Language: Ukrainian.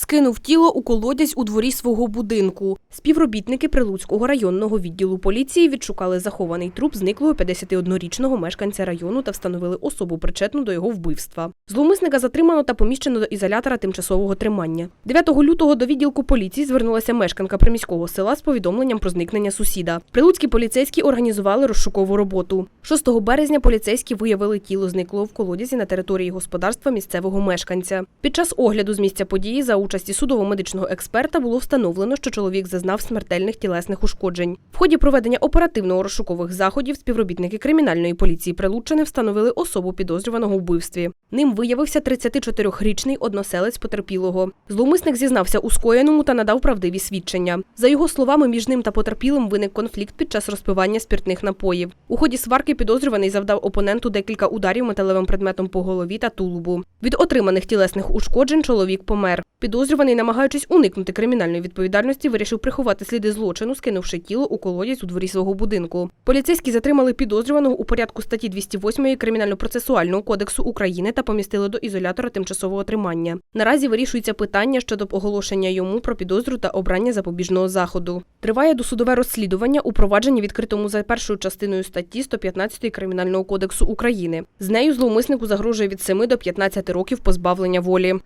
Скинув тіло у колодязь у дворі свого будинку. Співробітники Прилуцького районного відділу поліції відшукали захований труп зниклого 51-річного мешканця району та встановили особу причетну до його вбивства. Зловмисника затримано та поміщено до ізолятора тимчасового тримання. 9 лютого до відділку поліції звернулася мешканка приміського села з повідомленням про зникнення сусіда. Прилуцькі поліцейські організували розшукову роботу. 6 березня поліцейські виявили тіло зниклого в колодязі на території господарства місцевого мешканця. Під час огляду з місця події за участі судово-медичного експерта було встановлено, що чоловік зазнав смертельних тілесних ушкоджень. В ході проведення оперативно-розшукових заходів співробітники кримінальної поліції Прилуччини встановили особу підозрюваного вбивстві. Ним виявився 34-річний односелець потерпілого. Зловмисник зізнався у скоєному та надав правдиві свідчення. За його словами, між ним та потерпілим виник конфлікт під час розпивання спиртних напоїв. У ході сварки підозрюваний завдав опоненту декілька ударів металевим предметом по голові та тулубу. Від отриманих тілесних ушкоджень чоловік помер. Підозрюваний, намагаючись уникнути кримінальної відповідальності, вирішив приховати сліди злочину, скинувши тіло у колодязь у дворі свого будинку. Поліцейські затримали підозрюваного у порядку статті 208 Кримінально-процесуального кодексу України та помістили до ізолятора тимчасового тримання. Наразі вирішується питання щодо оголошення йому про підозру та обрання запобіжного заходу. Триває досудове розслідування у провадженні відкритому за першою частиною статті 115 Кримінального кодексу України. З нею зловмиснику загрожує від 7 до 15 років позбавлення волі.